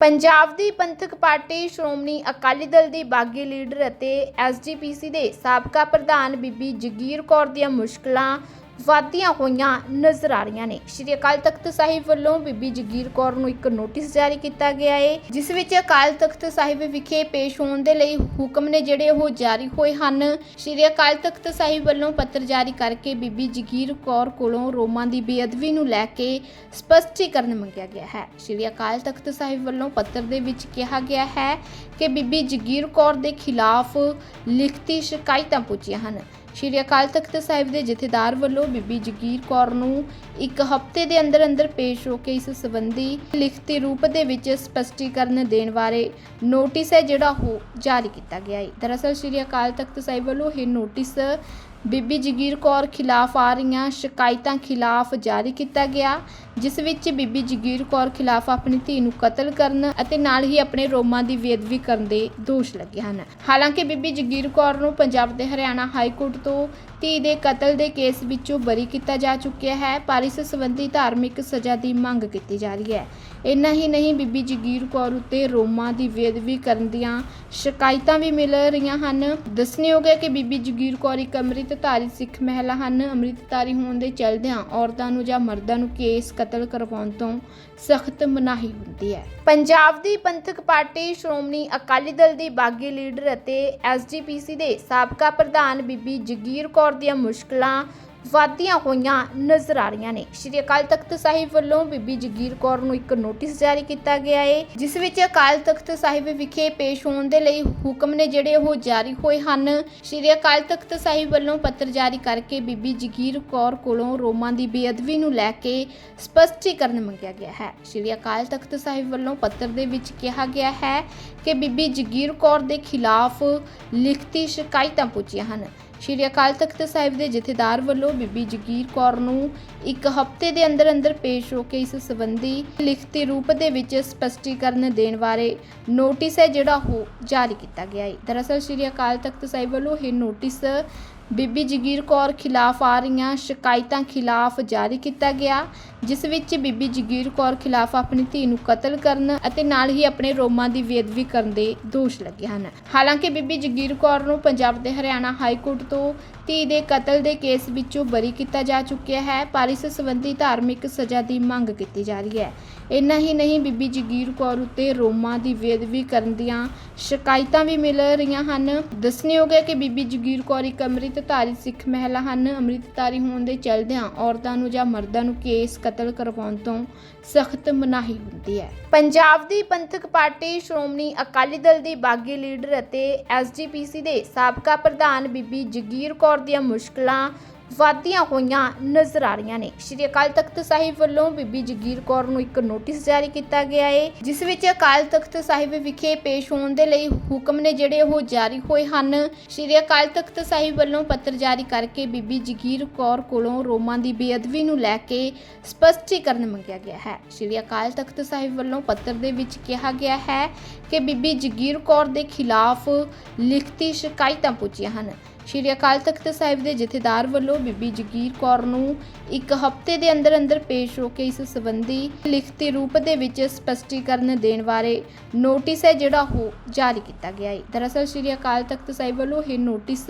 ਪੰਜਾਬ ਦੀ ਪੰਥਕ ਪਾਰਟੀ ਸ਼੍ਰੋਮਣੀ ਅਕਾਲੀ ਦਲ ਦੀ ਬਾਗੀ ਲੀਡਰ ਅਤੇ ਐਸਜੀਪੀਸੀ ਦੇ ਸਾਬਕਾ ਪ੍ਰਧਾਨ ਬੀਬੀ ਜਗੀਰ ਕੌਰ ਦੀਆਂ ਮੁਸ਼ਕਲਾਂ ਵਾਧੀਆਂ ਹੋਈਆਂ ਨਜ਼ਰ ਆ ਰਹੀਆਂ ਨੇ। ਸ਼੍ਰੀ ਅਕਾਲ ਤਖਤ ਸਾਹਿਬ ਵੱਲੋਂ ਬੀਬੀ ਜਗੀਰ ਕੌਰ ਨੂੰ ਇੱਕ ਨੋਟਿਸ ਜਾਰੀ ਕੀਤਾ ਗਿਆ ਹੈ ਜਿਸ ਵਿੱਚ ਅਕਾਲ ਤਖਤ ਸਾਹਿਬ ਵਿਖੇ ਪੇਸ਼ ਹੋਣ ਦੇ ਲਈ ਹੁਕਮ ਨੇ ਜਿਹੜੇ ਉਹ ਜਾਰੀ ਹੋਏ ਹਨ। ਸ਼੍ਰੀ ਅਕਾਲ ਤਖਤ ਸਾਹਿਬ ਵੱਲੋਂ ਪੱਤਰ ਜਾਰੀ ਕਰਕੇ ਬੀਬੀ ਜਗੀਰ ਕੌਰ ਕੋਲੋਂ ਰੋਮਾਂ ਦੀ ਬੇਅਦਬੀ ਨੂੰ ਲੈ ਕੇ ਸਪਸ਼ਟੀਕਰਨ ਮੰਗਿਆ ਗਿਆ ਹੈ। ਸ਼੍ਰੀ ਅਕਾਲ ਤਖਤ ਸਾਹਿਬ ਵੱਲੋਂ ਪੱਤਰ ਦੇ ਵਿੱਚ ਕਿਹਾ ਗਿਆ ਹੈ ਕਿ ਬੀਬੀ ਜਗੀਰ ਕੌਰ ਦੇ ਖਿਲਾਫ ਲਿਖਤੀ ਸ਼ਿਕਾਇਤਾਂ ਪੁੱਜੀਆਂ ਹਨ। ਸ਼੍ਰੀ ਅਕਾਲ ਤਖਤ ਸਾਹਿਬ ਦੇ ਜਥੇਦਾਰ ਵੱਲੋਂ ਬੀਬੀ ਜਗੀਰ ਕੌਰ ਨੂੰ ਇੱਕ ਹਫ਼ਤੇ ਦੇ ਅੰਦਰ ਅੰਦਰ ਪੇਸ਼ ਹੋ ਕੇ ਇਸ ਸੰਬੰਧੀ ਲਿਖਤੀ ਰੂਪ ਦੇ ਵਿੱਚ ਸਪਸ਼ਟੀਕਰਨ ਦੇਣ ਬਾਰੇ ਨੋਟਿਸ ਹੈ ਜਿਹੜਾ ਉਹ ਜਾਰੀ ਕੀਤਾ ਗਿਆ ਹੈ। ਦਰਅਸਲ ਸ਼੍ਰੀ ਅਕਾਲ ਤਖਤ ਸਾਹਿਬ ਵੱਲੋਂ ਇਹ ਨੋਟਿਸ ਬੀਬੀ ਜਗੀਰ ਕੌਰ ਖਿਲਾਫ ਆ ਰਹੀਆਂ ਸ਼ਿਕਾਇਤਾਂ ਖਿਲਾਫ ਜਾਰੀ ਕੀਤਾ ਗਿਆ, ਜਿਸ ਵਿੱਚ ਬੀਬੀ ਜਗੀਰ ਕੌਰ ਖਿਲਾਫ ਆਪਣੀ ਧੀ ਨੂੰ ਕਤਲ ਕਰਨ ਅਤੇ ਨਾਲ ਹੀ ਆਪਣੇ ਰੋਮਾਂ ਦੀ ਬੇਅਦਬੀ ਕਰਨ ਦੇ ਦੋਸ਼ ਲੱਗੇ ਹਨ। ਹਾਲਾਂਕਿ ਬੀਬੀ ਜਗੀਰ ਕੌਰ ਨੂੰ ਪੰਜਾਬ ਦੇ ਹਰਿਆਣਾ ਹਾਈ ਕੋਰਟ ਤੋਂ ਧੀ ਦੇ ਕਤਲ ਦੇ ਕੇਸ ਵਿੱਚੋਂ ਬਰੀ ਕੀਤਾ ਜਾ ਚੁੱਕਿਆ ਹੈ, ਪਰ ਇਸ ਸੰਬੰਧੀ ਧਾਰਮਿਕ ਸਜ਼ਾ ਦੀ ਮੰਗ ਕੀਤੀ ਜਾ ਰਹੀ ਹੈ। ਇੰਨਾ ਹੀ ਨਹੀਂ, ਬੀਬੀ ਜਗੀਰ ਕੌਰ ਉੱਤੇ ਰੋਮਾਂ ਦੀ ਬੇਅਦਬੀ ਕਰਨ ਦੀਆਂ ਸ਼ਿਕਾਇਤਾਂ ਵੀ ਮਿਲ ਰਹੀਆਂ ਹਨ। ਦੱਸਣਯੋਗ ਹੈ ਕਿ ਬੀਬੀ ਜਗੀਰ ਕੌਰ ਇੱਕ ਅੰਮ੍ਰਿਤ ਅੰਮ੍ਰਿਤਧਾਰੀ ਸਿੱਖ ਮਹਿਲਾ ਹਨ। ਅੰਮ੍ਰਿਤਧਾਰੀ ਹੋਣ ਦੇ ਚਲਦਿਆਂ ਔਰਤਾਂ ਨੂੰ ਜਾਂ ਮਰਦਾਂ ਨੂੰ ਕੇਸ ਕਤਲ ਕਰਵਾਉਣ ਤੋਂ ਸਖਤ ਮਨਾਹੀ ਹੁੰਦੀ ਹੈ। ਪੰਜਾਬ ਦੀ ਪੰਥਕ ਪਾਰਟੀ ਸ਼੍ਰੋਮਣੀ ਅਕਾਲੀ ਦਲ ਦੀ ਬਾਗੀ ਲੀਡਰ ਅਤੇ ਐਸਜੀਪੀਸੀ ਦੇ ਸਾਬਕਾ ਪ੍ਰਧਾਨ ਬੀਬੀ ਜਗੀਰ ਕੌਰ ਦੀਆਂ ਮੁਸ਼ਕਲਾਂ ਵਾਧੀਆਂ ਹੋਈਆਂ ਨਜ਼ਰ ਆ ਰਹੀਆਂ ਨੇ। ਸ਼੍ਰੀ ਅਕਾਲ ਤਖਤ ਸਾਹਿਬ ਵੱਲੋਂ ਬੀਬੀ ਜਗੀਰ ਕੌਰ ਨੂੰ ਇੱਕ ਨੋਟਿਸ ਜਾਰੀ ਕੀਤਾ ਗਿਆ ਹੈ ਜਿਸ ਵਿੱਚ ਅਕਾਲ ਤਖਤ ਸਾਹਿਬ ਵਿਖੇ ਪੇਸ਼ ਹੋਣ ਦੇ ਲਈ ਹੁਕਮ ਨੇ ਜਿਹੜੇ ਉਹ ਜਾਰੀ ਹੋਏ ਹਨ। ਸ਼੍ਰੀ ਅਕਾਲ ਤਖਤ ਸਾਹਿਬ ਵੱਲੋਂ ਪੱਤਰ ਜਾਰੀ ਕਰਕੇ ਬੀਬੀ ਜਗੀਰ ਕੌਰ ਕੋਲੋਂ ਰੋਮਾਂ ਦੀ ਬੇਅਦਬੀ ਨੂੰ ਲੈ ਕੇ ਸਪਸ਼ਟੀਕਰਨ ਮੰਗਿਆ ਗਿਆ ਹੈ। ਸ਼੍ਰੀ ਅਕਾਲ ਤਖਤ ਸਾਹਿਬ ਵੱਲੋਂ ਪੱਤਰ ਦੇ ਵਿੱਚ ਕਿਹਾ ਗਿਆ ਹੈ ਕਿ ਬੀਬੀ ਜਗੀਰ ਕੌਰ ਦੇ ਖਿਲਾਫ ਲਿਖਤੀ ਸ਼ਿਕਾਇਤਾਂ ਪੁੱਜੀਆਂ ਹਨ। ਸ਼੍ਰੀ ਅਕਾਲ ਤਖਤ ਸਾਹਿਬ ਦੇ ਜਥੇਦਾਰ ਵੱਲੋਂ ਬੀਬੀ ਜਗੀਰ ਕੌਰ ਨੂੰ ਇੱਕ ਹਫ਼ਤੇ ਦੇ ਅੰਦਰ ਅੰਦਰ ਪੇਸ਼ ਹੋ ਕੇ ਇਸ ਸੰਬੰਧੀ ਲਿਖਤੀ ਰੂਪ ਦੇ ਵਿੱਚ ਸਪਸ਼ਟੀਕਰਨ ਦੇਣ ਬਾਰੇ ਨੋਟਿਸ ਹੈ ਜਿਹੜਾ ਉਹ ਜਾਰੀ ਕੀਤਾ ਗਿਆ ਹੈ। ਦਰਅਸਲ ਸ਼੍ਰੀ ਅਕਾਲ ਤਖਤ ਸਾਹਿਬ ਵੱਲੋਂ ਇਹ ਨੋਟਿਸ ਬੀਬੀ ਜਗੀਰ ਕੌਰ ਖਿਲਾਫ ਆ ਰਹੀਆਂ ਸ਼ਿਕਾਇਤਾਂ ਖਿਲਾਫ ਜਾਰੀ ਕੀਤਾ ਗਿਆ, ਜਿਸ ਵਿੱਚ ਬੀਬੀ ਜਗੀਰ ਕੌਰ ਖਿਲਾਫ ਆਪਣੀ ਧੀ ਨੂੰ ਕਤਲ ਕਰਨ ਅਤੇ ਨਾਲ ਹੀ ਆਪਣੇ ਰੋਮਾਂ ਦੀ ਬੇਅਦਬੀ ਕਰਨ ਦੇ ਦੋਸ਼ ਲੱਗੇ ਹਨ। ਹਾਲਾਂਕਿ ਬੀਬੀ ਜਗੀਰ ਕੌਰ ਨੂੰ ਪੰਜਾਬ ਦੇ ਹਰਿਆਣਾ ਹਾਈ ਕੋਰਟ ਤੋਂ ਧੀ ਦੇ ਕਤਲ ਦੇ ਕੇਸ ਵਿੱਚੋਂ ਬਰੀ ਕੀਤਾ ਜਾ ਚੁੱਕਿਆ ਹੈ, ਪਰ ਇਸ ਸੰਬੰਧੀ ਧਾਰਮਿਕ ਸਜ਼ਾ ਦੀ ਮੰਗ ਕੀਤੀ ਜਾ ਰਹੀ ਹੈ। ਇੰਨਾ ਹੀ ਨਹੀਂ, ਬੀਬੀ ਜਗੀਰ ਕੌਰ ਉੱਤੇ ਰੋਮਾਂ ਦੀ ਬੇਅਦਬੀ ਕਰਨ ਦੀਆਂ ਸ਼ਿਕਾਇਤਾਂ ਵੀ ਮਿਲ ਰਹੀਆਂ ਹਨ। ਦੱਸਣਯੋਗ ਹੈ ਕਿ ਬੀਬੀ ਜਗੀਰ ਕੌਰ ਇੱਕ ਅੰਮ੍ਰਿਤਧਾਰੀ ਸਿੱਖ ਮਹਿਲਾ ਹਨ। ਅੰਮ੍ਰਿਤਧਾਰੀ ਹੋਣ ਦੇ ਚਲਦਿਆਂ ਔਰਤਾਂ ਨੂੰ ਜਾਂ ਮਰਦਾਂ ਨੂੰ ਕੇਸ ਕਤਲ ਕਰਵਾਉਣ ਤੋਂ ਸਖਤ ਮਨਾਹੀ ਹੁੰਦੀ ਹੈ। ਪੰਜਾਬ ਦੀ ਪੰਥਕ ਪਾਰਟੀ ਸ਼੍ਰੋਮਣੀ ਅਕਾਲੀ ਦਲ ਦੀ ਬਾਗੀ ਲੀਡਰ ਅਤੇ ਐਸਜੀਪੀਸੀ ਦੇ ਸਾਬਕਾ ਪ੍ਰਧਾਨ ਬੀਬੀ ਜਗੀਰ ਕੌਰ ਦੀਆਂ ਮੁਸ਼ਕਲਾਂ ਵਧਦੀਆਂ ਹੋਈਆਂ ਨਜ਼ਰ ਆ ਰਹੀਆਂ ਨੇ। ਸ਼੍ਰੀ ਅਕਾਲ ਤਖਤ ਸਾਹਿਬ ਵੱਲੋਂ ਬੀਬੀ ਜਗੀਰ ਕੌਰ ਨੂੰ ਇੱਕ ਨੋਟਿਸ ਜਾਰੀ ਕੀਤਾ ਗਿਆ ਹੈ ਜਿਸ ਵਿੱਚ ਅਕਾਲ ਤਖਤ ਸਾਹਿਬ ਵਿਖੇ ਪੇਸ਼ ਹੋਣ ਦੇ ਲਈ ਹੁਕਮ ਨੇ ਜਿਹੜੇ ਉਹ ਜਾਰੀ ਹੋਏ ਹਨ। ਸ਼੍ਰੀ ਅਕਾਲ ਤਖਤ ਸਾਹਿਬ ਵੱਲੋਂ ਪੱਤਰ ਜਾਰੀ ਕਰਕੇ ਬੀਬੀ ਜਗੀਰ ਕੌਰ ਕੋਲੋਂ ਰੋਮਾਂ ਦੀ ਬੇਅਦਬੀ ਨੂੰ ਲੈ ਕੇ ਸਪਸ਼ਟੀਕਰਨ ਮੰਗਿਆ ਗਿਆ ਹੈ। ਸ਼੍ਰੀ ਅਕਾਲ ਤਖਤ ਸਾਹਿਬ ਵੱਲੋਂ ਪੱਤਰ ਦੇ ਵਿੱਚ ਕਿਹਾ ਗਿਆ ਹੈ ਕਿ ਬੀਬੀ ਜਗੀਰ ਕੌਰ ਦੇ ਖਿਲਾਫ ਲਿਖਤੀ ਸ਼ਿਕਾਇਤਾਂ ਪੁੱਜੀਆਂ ਹਨ। ਸ਼੍ਰੀ ਅਕਾਲ ਤਖਤ ਸਾਹਿਬ ਦੇ ਜਥੇਦਾਰ ਵੱਲੋਂ ਬੀਬੀ ਜਗੀਰ ਕੌਰ ਨੂੰ ਇੱਕ ਹਫ਼ਤੇ ਦੇ ਅੰਦਰ ਅੰਦਰ ਪੇਸ਼ ਹੋ ਕੇ ਇਸ ਸੰਬੰਧੀ ਲਿਖਤੀ ਰੂਪ ਦੇ ਵਿੱਚ ਸਪਸ਼ਟੀਕਰਨ ਦੇਣ ਬਾਰੇ ਨੋਟਿਸ ਹੈ ਜਿਹੜਾ ਉਹ ਜਾਰੀ ਕੀਤਾ ਗਿਆ ਹੈ। ਦਰਅਸਲ ਸ਼੍ਰੀ ਅਕਾਲ ਤਖਤ ਸਾਹਿਬ ਵੱਲੋਂ ਇਹ ਨੋਟਿਸ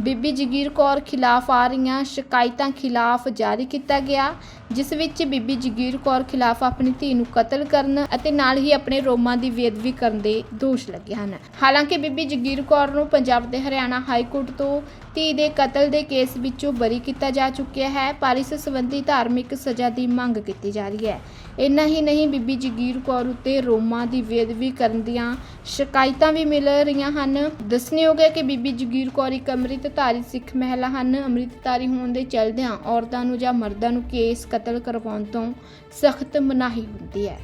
ਬੀਬੀ ਜਗੀਰ ਕੌਰ ਖਿਲਾਫ ਆ ਰਹੀਆਂ ਸ਼ਿਕਾਇਤਾਂ ਖਿਲਾਫ ਜਾਰੀ ਕੀਤਾ ਗਿਆ, ਜਿਸ ਵਿੱਚ ਬੀਬੀ ਜਗੀਰ ਕੌਰ ਖਿਲਾਫ ਆਪਣੀ ਧੀ ਨੂੰ ਕਤਲ ਕਰਨ ਅਤੇ ਨਾਲ ਹੀ ਆਪਣੇ ਰੋਮਾਂ ਦੀ ਬੇਅਦਬੀ ਕਰਨ ਦੇ ਦੋਸ਼ ਲੱਗੇ ਹਨ। ਹਾਲਾਂਕਿ ਬੀਬੀ ਜਗੀਰ ਕੌਰ ਨੂੰ ਪੰਜਾਬ ਦੇ ਹਰਿਆਣਾ ਹਾਈ ਕੋਰਟ ਤੋਂ ਧੀ ਦੇ ਕਤਲ ਦੇ ਕੇਸ ਵਿੱਚੋਂ ਬਰੀ ਕੀਤਾ ਜਾ ਚੁੱਕਿਆ ਹੈ, ਪਰ ਇਸ ਸੰਬੰਧੀ ਧਾਰਮਿਕ ਸਜ਼ਾ ਦੀ ਮੰਗ ਕੀਤੀ ਜਾ ਰਹੀ ਹੈ। ਇੰਨਾ ਹੀ ਨਹੀਂ, ਬੀਬੀ ਜਗੀਰ ਕੌਰ ਉੱਤੇ ਰੋਮਾਂ ਦੀ ਬੇਅਦਬੀ ਕਰਨ ਦੀਆਂ ਸ਼ਿਕਾਇਤਾਂ ਵੀ ਮਿਲ ਰਹੀਆਂ ਹਨ। ਦੱਸਣਯੋਗ ਹੈ ਕਿ ਬੀਬੀ ਜਗੀਰ ਕੌਰ ਇੱਕ ਅੰਮ੍ਰਿਤ ਅੰਮ੍ਰਿਤਧਾਰੀ ਸਿੱਖ ਮਹਿਲਾ ਹਨ। ਅੰਮ੍ਰਿਤਧਾਰੀ ਹੋਣ ਦੇ ਚਲਦਿਆਂ ਔਰਤਾਂ ਨੂੰ ਜਾਂ ਮਰਦਾਂ ਨੂੰ ਕੇਸ ਕਤਲ ਕਰਵਾਉਣ ਤੋਂ ਸਖਤ ਮਨਾਹੀ ਹੁੰਦੀ ਹੈ।